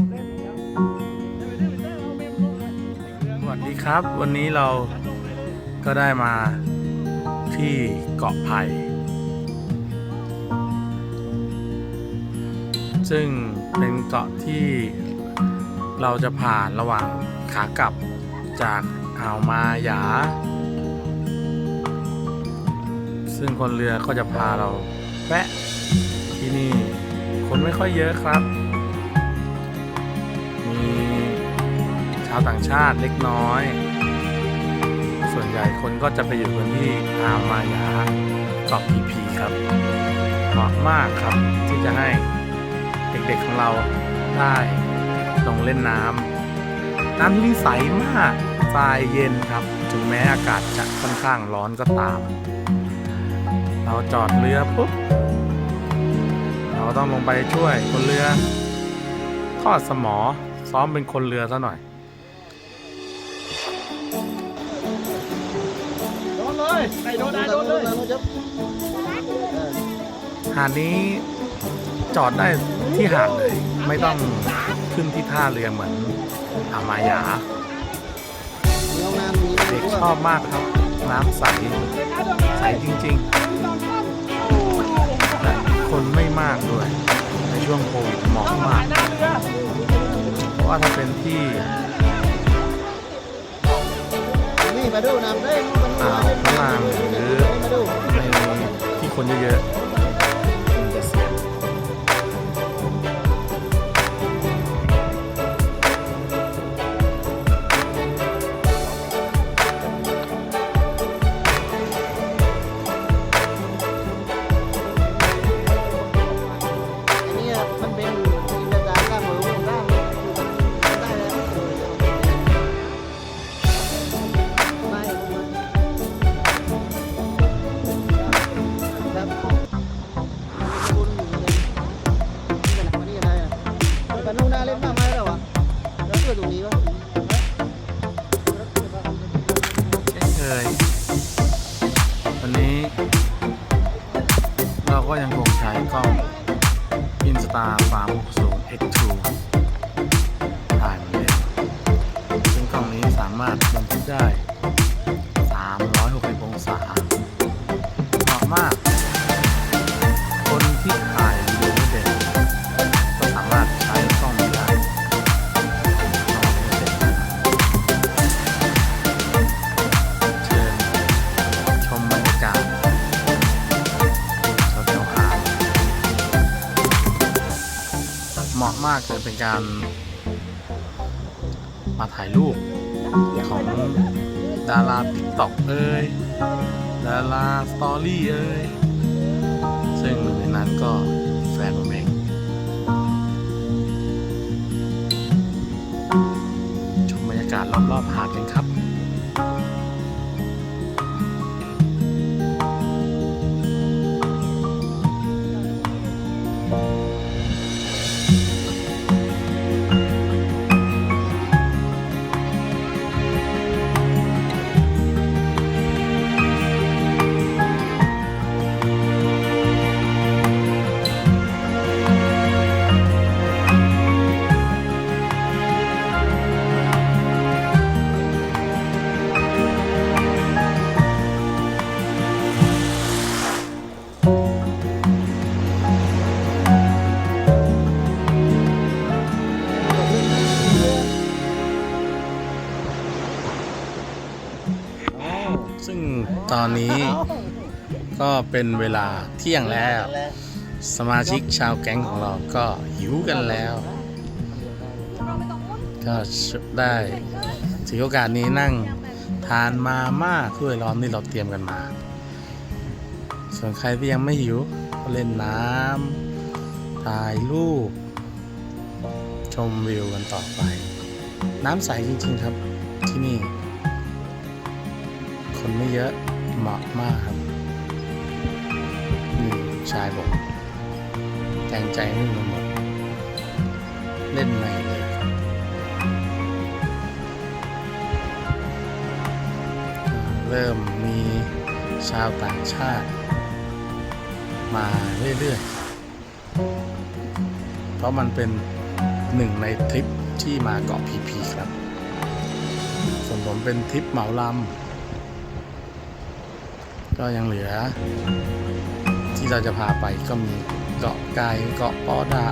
สวัสดีครับ วันนี้เราก็ได้มาที่เกาะไผ่ซึ่งเป็นเกาะที่เราจะผ่านระหว่างขากลับจากอ่าวมาหยา ซึ่งคนเรือก็จะพาเราแวะที่นี่ คนไม่ค่อยเยอะครับ ชาวต่างชาติเล็กน้อย ส่วนใหญ่คนก็จะไปอยู่กันที่อามายาเกาะพีพีครับเหมาะมากครับที่จะให้เด็กๆของเราได้ลงเล่นน้ำน้ำที่นี่ใสมากทรายเย็นครับ ถึงแม้อากาศจะค่อนข้างร้อนก็ตาม เราจอดเรือปุ๊บ เราต้องลงไปช่วยคนเรือทอดสมอซ้อมเป็นคนเรือซะหน่อย เลยใครโดนได้โดนเลยหาดนี้จอดได้ที่หาดเลย ไม่ต้องขึ้นที่ท่าเรือเหมือนอามายาเด็กชอบมากครับ น้ำใส ใสจริงๆและคนไม่มากด้วย ในช่วงโควิดเหมาะมาก เพราะว่าถ้าเป็นที่ อ่าวพระนางหรือมาดูในที่คนเยอะๆามารถบันทึกได้ 360 องศาเหมาะมาก คนที่ถ่ายวิดีโอไม่เด่นก็สามารถใช้กล้องนี้ได้ลองดูเสร็จนะครับเชิญชมบรรยากาศแถวๆอ่าเหมาะมากเลยเป็นการมาถ่ายรูป ของดาราติ๊กต็อกเอ้ยดาราสตอรี่เอ้ยซึ่งหนึ่งในนั้นก็แฟนผมเองชมบรรยากาศรอบๆหาดกันครับ อนนี้ก็เป็นเวลาเที่ยงแล้ว สมาชิกชาวแก๊งของเราก็หิวกันแล้ว ก็ได้ถือโอกาสนี้นั่งทานมาม่าถ้วยร้อนที่เราเตรียมกันมา ส่วนใครที่ยังไม่หิวก็เล่นน้ำถ่ายรูป ชมวิวกันต่อไป น้ำใสจริงๆครับที่นี่ คนไม่เยอะ เหมาะมากครับนี่ชายผมแต่งใจไม่มาหมด เล่นใหม่เลยเริ่มมีชาวต่างชาติ มาเรื่อยๆ เพราะมันเป็นหนึ่งในทริปที่มาเกาะพีพีครับ ส่วนผมเป็นทริปเหมาลำ ก็ยังเหลือ ที่เราจะพาไปก็มีเกาะไก่เกาะปอดา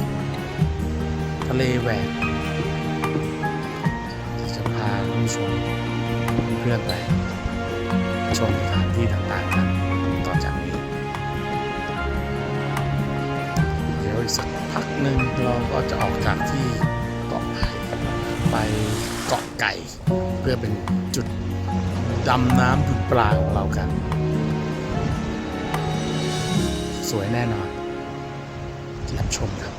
ทะเลแหวกที่จะพาคุณผู้ชมเพื่อนไปชมสถานที่ต่างๆกันต่อจากนี้ เดี๋ยวอีกสักพักหนึ่งเราก็จะออกจากที่เกาะไผ่ไปเกาะไก่ เพื่อเป็นจุดดำน้ำดูปลาของเรากัน สวยแน่นอน รับชมครับ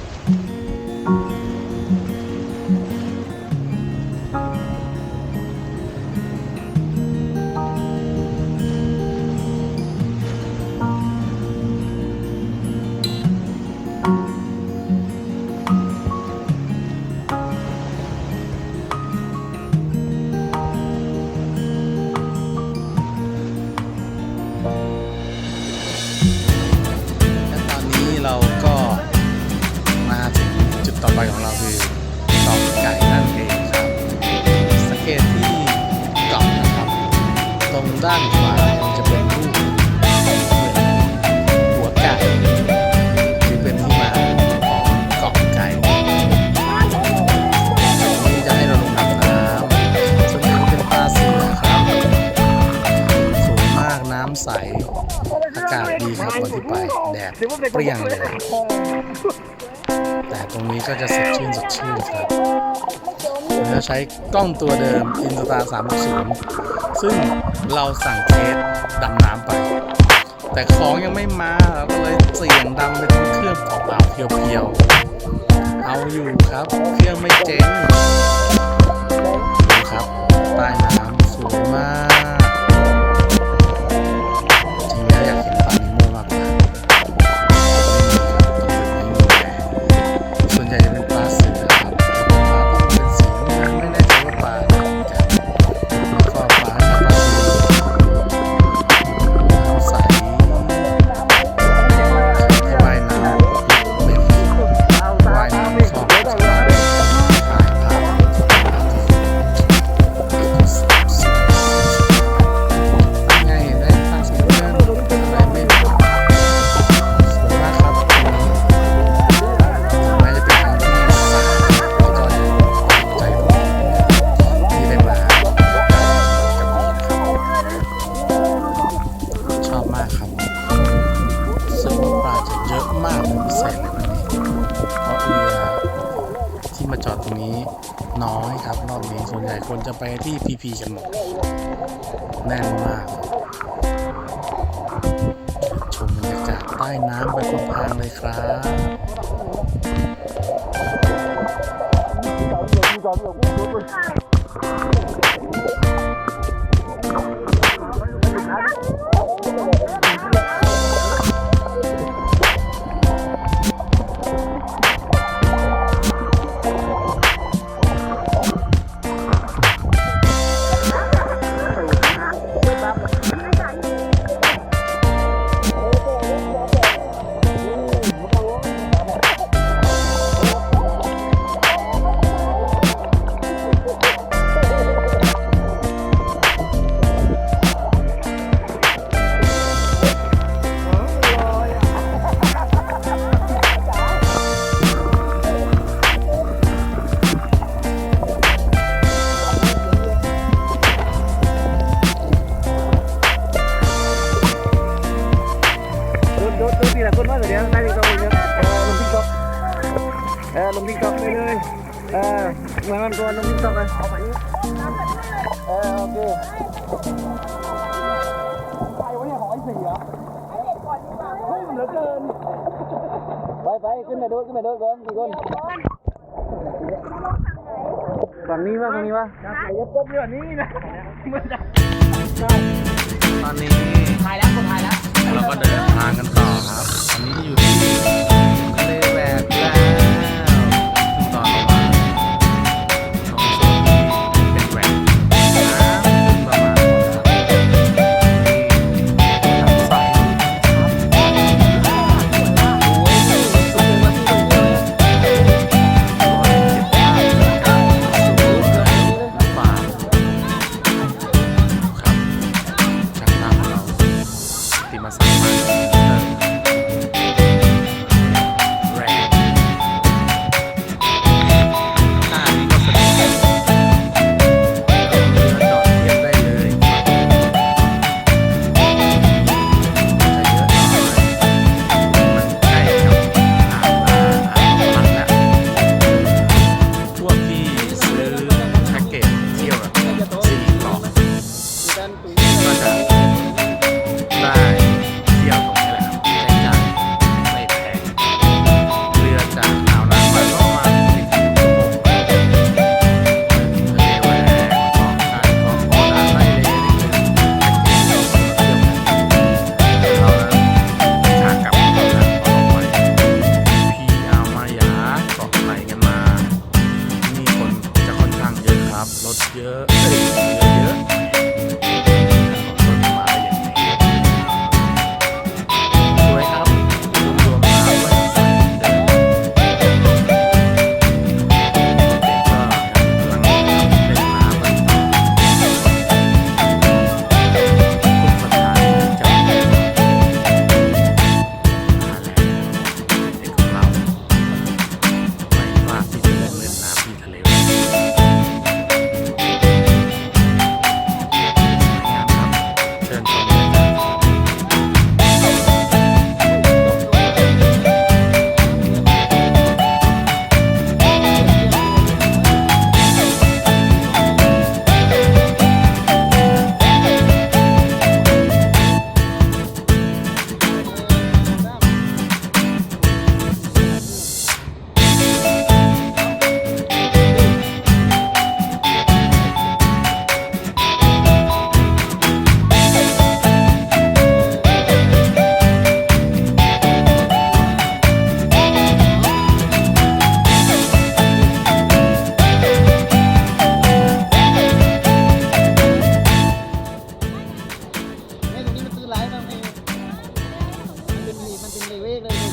เปรี้ยงเลยแต่ตรงนี้ก็จะสดชื่นสดชื่นครับเราใช้กล้องตัวเดิม Insta 360 ซึ่งเราสั่งเคสดำน้ำไป แต่ของยังไม่มาเราก็เลยเสี่ยงดำไปทั้งเครื่องเปล่าๆเพียวๆ เอาอยู่ครับ เครื่องไม่เจ๊งดูครับ ใต้น้ำสวยมากากาศใต้น้ำไปพลางๆเลยครับ ไปไปขึ้นไปดูขึ้นไปดูก่อนกี่คนฝั่งนี้วะฝั่งนี้วะอย่าปบเรื่องนี้นะมันจะตอนนี้ถ่ายแล้วถ่ายแล้ว เราก็เดินทางกันต่อครับตอนนี้อยู่ที่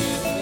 Thank you.